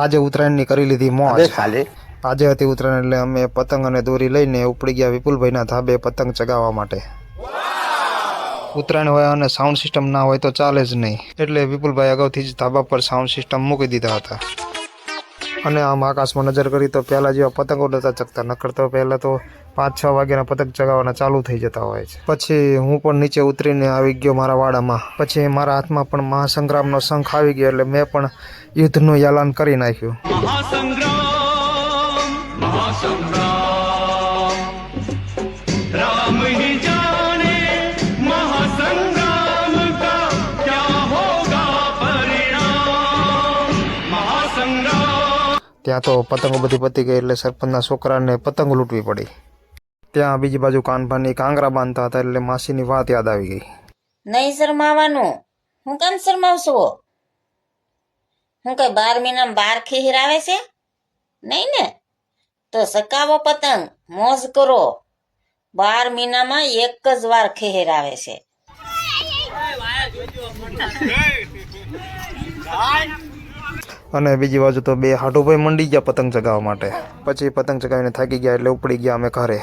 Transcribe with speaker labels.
Speaker 1: આજે ઉત્તરાયણની કરી લીધી મોજ. આજે હતી ઉત્તરાયણ એટલે અમે પતંગ અને દોરી લઈને ઉપડી ગયા વિપુલભાઈના ધાબે પતંગ ચગાવવા માટે. ઉત્તરાયણ હોય અને સાઉન્ડ સિસ્ટમ ના હોય તો ચાલે જ નહીં. એટલે વિપુલભાઈ અગાઉથી જ ધાબા પર સાઉન્ડ સિસ્ટમ મૂકી દીધા હતા. અને આમ આકાશમાં નજર કરી તો પહેલા જેવા પતંગો નતા ચગતા. નકર તો પહેલા તો પાંચ છ વાગ્યાના પતંગ ચગાવવાના ચાલુ થઈ જતા હોય છે. પછી હું પણ નીચે ઉતરીને આવી ગયો મારા વાડામાં. પછી મારા હાથમાં પણ મહાસંગ્રામનો શંખ આવી ગયો એટલે મેં પણ
Speaker 2: युद्ध नु ऐलान कर त्या तो पतंग
Speaker 1: बधी पती गई सरपंच छोकरा ने पतंग लूटवी पड़ी। त्या बीजी बाजू कानपान एक आंगरा बांधता था मसी याद आ गई। नहीं सर मावा हूँ
Speaker 3: कम सर હું કઈ બાર મહિનામાં બાર ખીર આવે છે? નહીં ને? તો સકાવો પતંગ, મોજ કરો. બાર મહિનામાં એક જ વાર ખેહર આવે છે.
Speaker 1: અને બીજી બાજુ તો બે હાટુભાઈ મંડી ગયા પતંગ ચગાવવા માટે. પછી પતંગ ચગાવીને થાકી ગયા એટલે ઉપડી ગયા અમે ઘરે.